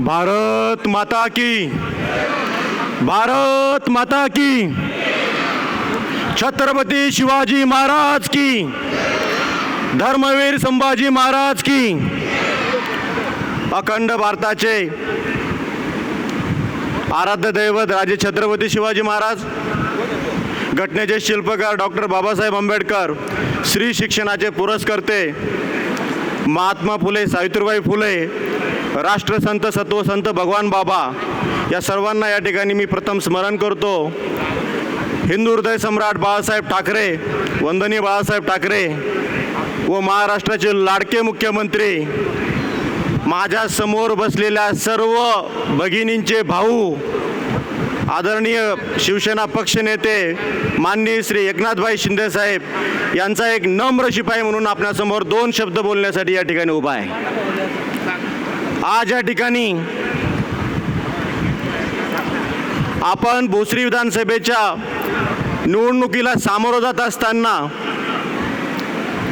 भारत माता की। भारत माता की। छत्रपती शिवाजी महाराज की। धर्मवीर संभाजी महाराज की। अखंड भारताचे आराध्य दैवत राजे छत्रपती शिवाजी महाराज घटनेचे शिल्पकार डॉक्टर बाबासाहेब आंबेडकर श्री शिक्षणाचे पुरस्कर्ते महात्मा फुले सावित्रीबाई फुले राष्ट्रसंत सत्व संत भगवान बाबा या सर्वांना या ठिकाणी मी प्रथम स्मरण करतो. हिंदू हृदय सम्राट बाळासाहेब ठाकरे वंदनीय बाळासाहेब ठाकरे व महाराष्ट्राचे लाडके मुख्यमंत्री माझ्यासमोर बसलेल्या सर्व भगिनींचे भाऊ आदरणीय शिवसेना पक्षनेते माननीय श्री एकनाथभाई शिंदेसाहेब यांचा एक नम्र शिपाई म्हणून आपल्यासमोर दोन शब्द बोलण्यासाठी या ठिकाणी उभा आहे. आज या ठिकाणी आपण भोसरी विधानसभेच्या निवडणुकीला सामोरं जात असताना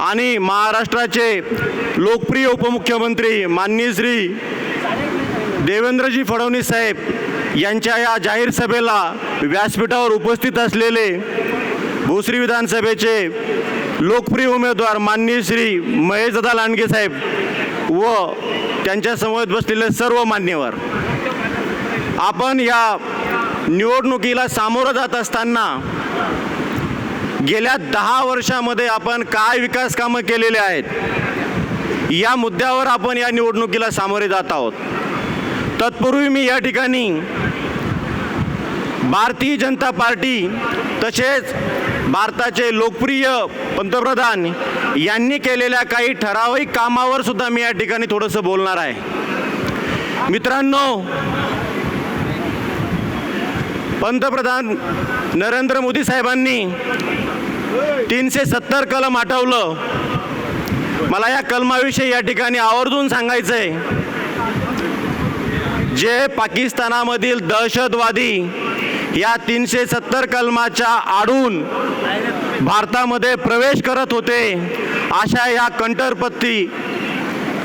आणि महाराष्ट्राचे लोकप्रिय उपमुख्यमंत्री माननीय श्री देवेंद्रजी फडणवीस साहेब यांच्या या जाहीर सभेला व्यासपीठावर उपस्थित असलेले भोसरी विधानसभेचे लोकप्रिय उमेदवार माननीय श्री महेशदादा लांडगे साहेब व त्यांच्यासमोर बसलेले सर्व मान्यवर आपण या निवडणुकीला सामोरं जात असताना गेल्या दहा वर्षामध्ये आपण काय विकास कामं केलेले आहेत या मुद्द्यावर आपण या निवडणुकीला सामोरे जात आहोत. तत्पूर्वी मी या ठिकाणी भारतीय जनता पार्टी तसेच भारताचे लोकप्रिय पंतप्रधान यांनी केलेल्या काही ठराविक कामावर सुद्धा मी या ठिकाणी थोडंसं बोलणार आहे. मित्रांनो पंतप्रधान नरेंद्र मोदी साहेबांनी तीनशे सत्तर कलम आठवलं. मला या कलमाविषयी या ठिकाणी आवर्जून सांगायचं आहे जे पाकिस्तानामधील दहशतवादी या तीनशे सत्तर कलमाच्या आडून भारतामध्ये प्रवेश करत होते अशा या कंटरपत्ती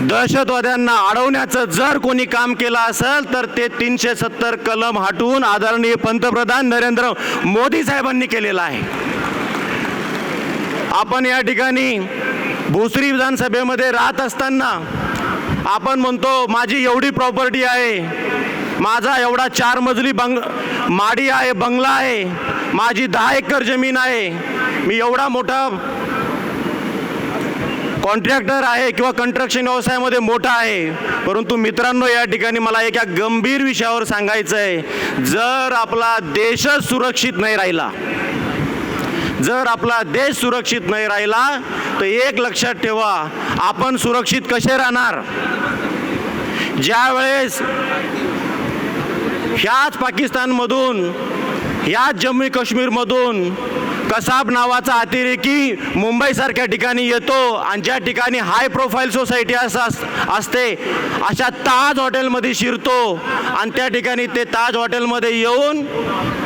दहशतवाद्यांना अडवण्याचं जर कोणी काम केलं असेल तर ते तीनशे सत्तर कलम हटवून आदरणीय पंतप्रधान नरेंद्र मोदी साहेबांनी केलेलं आहे. आपण या ठिकाणी भोसरी विधानसभेमध्ये राहत असताना आपण म्हणतो माझी एवढी प्रॉपर्टी आहे माझा एवढा चार मजली बंग माडी आहे बंगला आहे माझी दहा एकर जमीन आहे मी एवढा मोठा कॉन्ट्रॅक्टर आहे किंवा कंस्ट्रक्शन व्यवसायामध्ये मोठा आहे परंतु मित्रांनो या ठिकाणी मला एका गंभीर विषयावर सांगायचं आहे जर आपला देशच सुरक्षित नाही राहिला जर आपला देश सुरक्षित नाही राहिला तर एक लक्षात ठेवा आपण सुरक्षित कसे राहणार? ज्यावेळेस ह्याच पाकिस्तानमधून ह्याच जम्मू काश्मीरमधून कसाब नावाचा अतिरेकी मुंबईसारख्या ठिकाणी येतो आणि ज्या ठिकाणी हाय प्रोफाईल सोसायटी असं असते अशा ताज हॉटेलमध्ये शिरतो आणि त्या ठिकाणी ते ताज हॉटेलमध्ये येऊन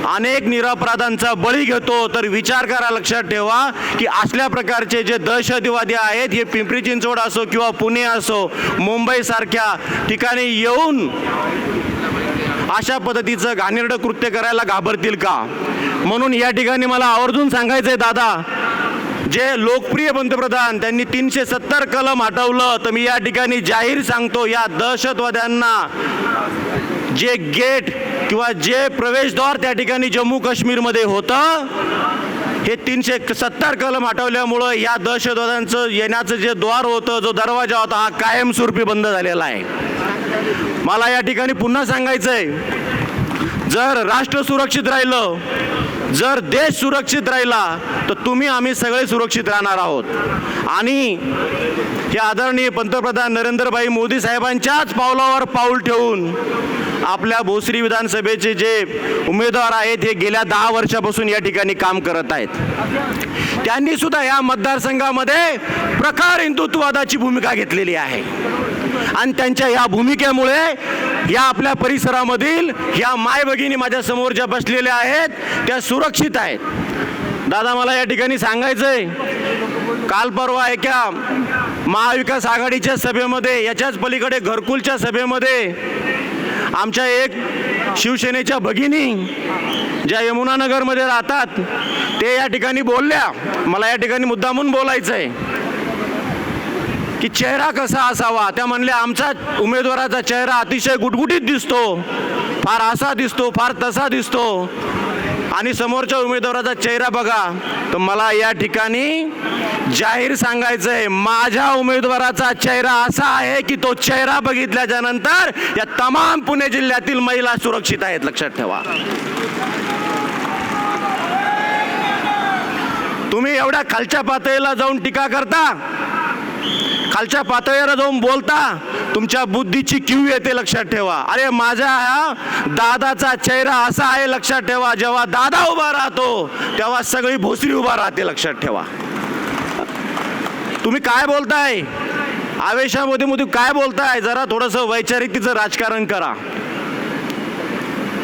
अनेक निरपराधांचा बळी घेतो. तर विचार करा लक्षात ठेवा की असल्या प्रकारचे जे दहशतवादी आहेत हे पिंपरी चिंचवड असो किंवा पुणे असो मुंबईसारख्या ठिकाणी येऊन अशा पद्धतीचं घाणेरडं कृत्य करायला घाबरतील का? म्हणून या ठिकाणी मला आवर्जून सांगायचं आहे दादा जे लोकप्रिय पंतप्रधान त्यांनी तीनशे सत्तर कलम हटवलं तर मी या ठिकाणी जाहीर सांगतो या दहशतवाद्यांना जे गेट किंवा जे प्रवेशद्वार त्या ठिकाणी जम्मू काश्मीरमध्ये होतं हे तीनशे सत्तर कलम हटवल्यामुळं या दहशतवाद्यांचं येण्याचं जे द्वार होतं जो दरवाजा होता हा कायमस्वरूपी बंद झालेला आहे. मला या ठिकाणी पुन्हा सांगायचं आहे जर राष्ट्र सुरक्षित राहिलं जर देश सुरक्षित राहिला तर तुम्ही आम्ही सगळे सुरक्षित राहणार आहोत. आणि हे आदरणीय पंतप्रधान नरेंद्रभाई मोदी साहेबांच्याच पावलावर पाऊल ठेवून आपल्या भोसरी विधानसभेचे जे उमेदवार आहेत हे गेल्या दहा वर्षापासून या ठिकाणी काम करत आहेत. त्यांनी सुद्धा या मतदारसंघामध्ये प्रखर हिंदुत्ववादाची भूमिका घेतलेली आहे. आणि त्यांच्या या भूमिकेमुळे या आपल्या परिसरामधील या माय भगिनी माझ्यासमोर ज्या बसलेल्या आहेत त्या सुरक्षित आहेत. दादा मला या ठिकाणी सांगायचं आहे काल परवा एका महाविकास आघाडीच्या सभेमध्ये याच्याच पलीकडे घरकुलच्या सभेमध्ये आमच्या एक शिवसेनेच्या भगिनी ज्या यमुनानगरमध्ये राहतात ते या ठिकाणी बोलल्या. मला या ठिकाणी मुद्दामून बोलायचं आहे की चेहरा कसा असावा? त्या म्हणल्या आमचा उमेदवाराचा चेहरा अतिशय गुटगुटीत दिसतो. फार असा दिसतो फार तसा दिसतो. आणि समोरच्या उमेदवाराचा चेहरा बघा. तर मला या ठिकाणी जाहीर सांगायचं आहे माझ्या उमेदवाराचा चेहरा असा आहे की तो चेहरा बघितल्याच्या नंतर या तमाम पुणे जिल्ह्यातील महिला सुरक्षित आहेत. लक्षात ठेवा. तुम्ही एवढ्या खालच्या पातळीला जाऊन टीका करता? खालच्या पातळीवर जाऊन बोलता तुमच्या बुद्धीची क्यू येते लक्षात ठेवा. अरे माझ्या ह्या दादाचा चेहरा असा आहे लक्षात ठेवा जेव्हा दादा उभा राहतो तेव्हा सगळी भोसरी उभा राहते लक्षात ठेवा. तुम्ही काय बोलताय? आवेशामध्ये मध्ये काय बोलताय? जरा थोडंसं वैचारिकतेचं राजकारण करा.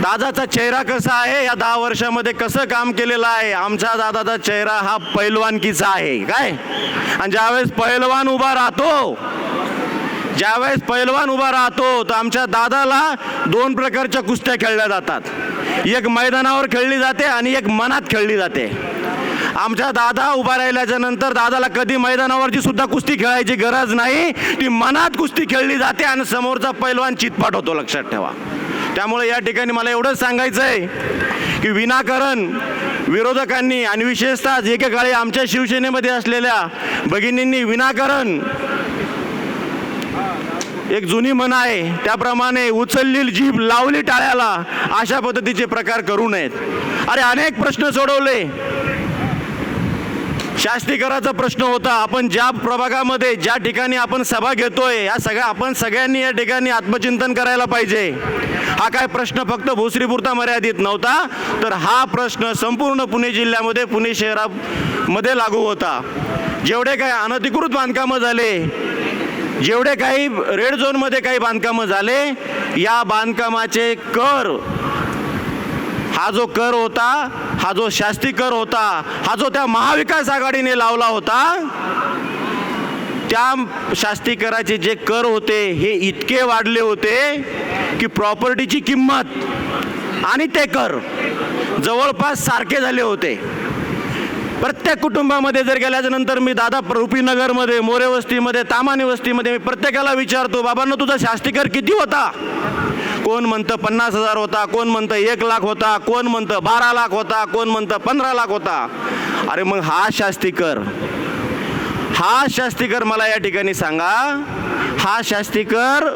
दादाचा चेहरा कसा आहे? या दहा वर्षामध्ये कसं काम केलेलं आहे? आमच्या दादाचा चेहरा हा पैलवानकीचा आहे काय? आणि ज्यावेळेस पैलवान उभा राहतो ज्यावेळेस पैलवान उभा राहतो तर आमच्या दादाला दोन प्रकारच्या कुस्त्या खेळल्या जातात. एक मैदानावर खेळली जाते आणि एक मनात खेळली जाते. आमच्या दादा उभा राहिल्याच्या नंतर दादाला कधी मैदानावरची सुद्धा कुस्ती खेळायची गरज नाही. ती मनात कुस्ती खेळली जाते आणि समोरचा पैलवान चितपाट होतो लक्षात ठेवा. त्यामुळे या ठिकाणी मला एवढंच सांगायचं आहे की विनाकारण विरोधकांनी आणि विशेषतः एकेकाळी आमच्या शिवसेनेमध्ये असलेल्या भगिनींनी विनाकारण एक जुनी म्हण आहे त्याप्रमाणे उचललेली जीभ लावली टाळ्याला अशा पद्धतीचे प्रकार करू नयेत. अरे अनेक प्रश्न सोडवले. शास्तीकराचा प्रश्न होता आपण ज्या प्रभागामध्ये ज्या ठिकाणी आपण सभा घेतोय या सगळ्या आपण सगळ्यांनी या ठिकाणी आत्मचिंतन करायला पाहिजे. हा काय प्रश्न फक्त भोसरीपुरता मर्यादित नव्हता तर हा प्रश्न संपूर्ण पुणे जिल्ह्यामध्ये पुणे शहरामध्ये लागू होता. जेवढे काही अनधिकृत बांधकामं झाले जेवढे काही रेड झोनमध्ये काही बांधकामं झाले या बांधकामाचे कर हा जो कर होता हा जो शास्ती कर होता हा जो त्या महाविकास आघाडीने लावला होता त्या शास्ती कराचे जे कर होते हे इतके वाढले होते की प्रॉपर्टीची किंमत आणि ते कर. जवळपास सारखे झाले होते. प्रत्येक कुटुंबामध्ये जर गेल्याच्यानंतर मी दादा रुपीनगरमध्ये मोरे वस्तीमध्ये तामानी वस्तीमध्ये मी प्रत्येकाला विचारतो बाबांना तुझा शास्तीकर किती होता? कोण म्हणतं पन्नास हजार होता कोण म्हणतं एक लाख होता कोण म्हणतं बारा लाख होता कोण म्हणतं पंधरा लाख होता. अरे मग हा शास्तीकर हा शास्तीकर मला या ठिकाणी सांगा. हा शास्तीकर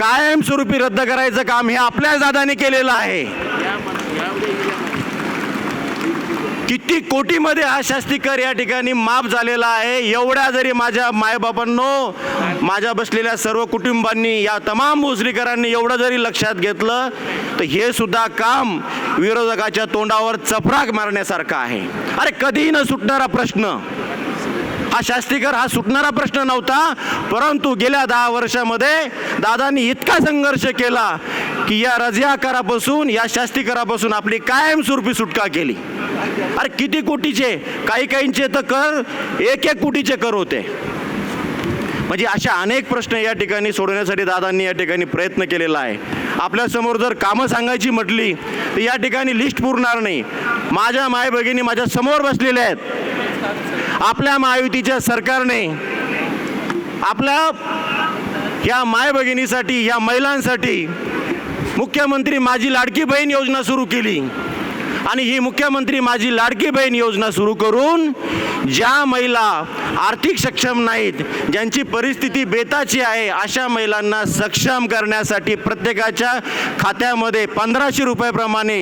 कायमस्वरूपी रद्द करायचं काम हे आपल्याच दादाने केलेलं आहे. किती कोटीमध्ये हा शास्तीकर या ठिकाणी माफ झालेला आहे. एवढ्या जरी माझ्या मायबापांनो माझ्या बसलेल्या सर्व कुटुंबांनी या तमाम भोसरीकरांनी एवढं जरी लक्षात घेतलं तर हे सुद्धा काम विरोधकाच्या तोंडावर चपराक मारण्यासारखं आहे. अरे कधीही न सुटणारा प्रश्न. हा शास्त्रीकर हा सुटणारा प्रश्न नव्हता परंतु गेल्या दहा वर्षामध्ये दादांनी इतका संघर्ष केला की या रजियाकारापासून या शास्त्रीकरापासून आपली कायमस्वरूपी सुटका केली. अरे किती कोटीचे? काही काहींचे तर कर एक एक कोटीचे कर होते. म्हणजे अशा अनेक प्रश्न या ठिकाणी सोडवण्यासाठी दादांनी या ठिकाणी प्रयत्न केलेला आहे. आपल्यासमोर जर कामं सांगायची म्हटली तर या ठिकाणी लिस्ट पुरणार नाही. माझ्या माय बहिणी माझ्यासमोर बसलेल्या आहेत. आपल्या महायुतीच्या सरकारने आपल्या ह्या माय भगिनीसाठी या महिलांसाठी मुख्यमंत्री माझी लाडकी बहीण योजना सुरू केली. आणि ही मुख्यमंत्री माझी लाडकी बहीण योजना सुरू करून ज्या महिला आर्थिक सक्षम नाहीत ज्यांची परिस्थिती बेताची आहे अशा महिलांना सक्षम करण्यासाठी प्रत्येकाच्या खात्यामध्ये पंधराशे रुपयाप्रमाणे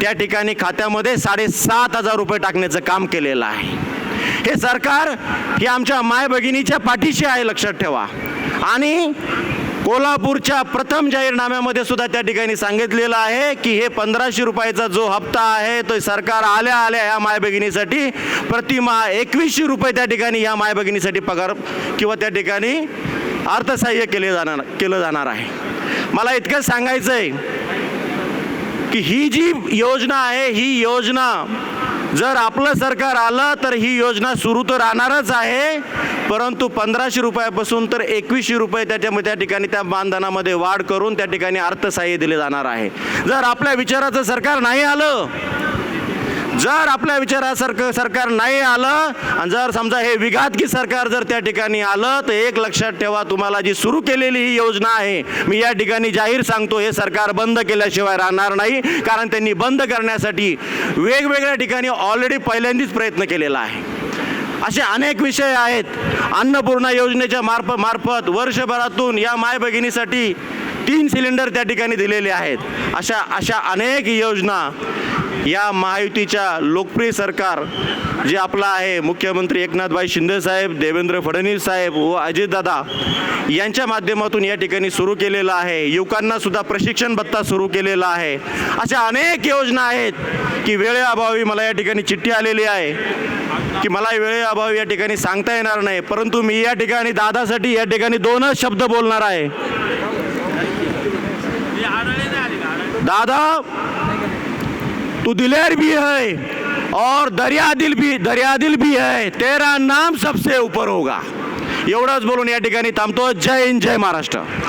त्या ठिकाणी खात्यामध्ये साडेसात हजार रुपये टाकण्याचं काम केलेलं आहे. हे सरकार हे आमच्या माय भगिनीच्या पाठीशी आहे लक्षात ठेवा. आणि कोल्हापूरच्या प्रथम जाहीरनाम्यामध्ये सुद्धा त्या ठिकाणी सांगितलेलं आहे की हे पंधराशे रुपयाचा जो हप्ता आहे तो सरकार आल्या आल्या ह्या माय भगिनीसाठी प्रतिमा एकवीसशे रुपये त्या ठिकाणी ह्या माय भगिनीसाठी पगार किंवा त्या ठिकाणी अर्थसहाय्य केले जाणार केलं जाणार आहे. मला इतकं सांगायचं आहे की ही जी योजना आहे ही योजना जर आपलं सरकार आलं तर ही योजना सुरू तर राहणारच आहे. परंतु पंधराशे रुपयापासून तर एकवीसशे रुपये त्याच्यामध्ये त्या ठिकाणी त्या मानधनामध्ये वाढ करून त्या ठिकाणी अर्थसहाय्य दिले जाणार आहे. जर आपल्या विचाराचं सरकार नाही आलं जर आपल्या विचारासारखं सरकार नाही आलं आणि जर समजा हे विघातकी सरकार जर त्या ठिकाणी आलं तर एक लक्षात ठेवा तुम्हाला जी सुरू केलेली ही योजना आहे मी या ठिकाणी जाहीर सांगतो हे सरकार बंद केल्याशिवाय राहणार नाही कारण त्यांनी बंद करण्यासाठी वेगवेगळ्या ठिकाणी ऑलरेडी पहिल्यांदाच प्रयत्न केलेला आहे. असे अनेक विषय आहेत. अन्नपूर्णा योजनेच्या मार्फ मार्फत वर्षभरातून या माय बहिणीसाठी तीन सिलेंडर त्या ठिकाणी दिलेले आहेत. अशा अशा अनेक योजना या महायुतीच्या लोकप्रिय सरकार जे आपला आहे मुख्यमंत्री एकनाथभाई शिंदे साहेब देवेंद्र फडणवीस साहेब व अजितदादा यांच्या माध्यमातून या ठिकाणी सुरू केलेलं आहे. युवकांना सुद्धा प्रशिक्षण भत्ता सुरू केलेला आहे. अशा अनेक योजना आहेत की वेळेअभावी मला या ठिकाणी चिठ्ठी आलेली आहे की मला वेळेअभावी या ठिकाणी सांगता येणार नाही. परंतु मी या ठिकाणी दादासाठी या ठिकाणी दोनच शब्द बोलणार आहे. दादा तू दिलेर भी है और दर्यादिल भी दर्यादिल भी है। तेरा नाम सबसे ऊपर होगा। एवढंच बोलून या ठिकाणी थांबतो। जय हिंद जय महाराष्ट्र।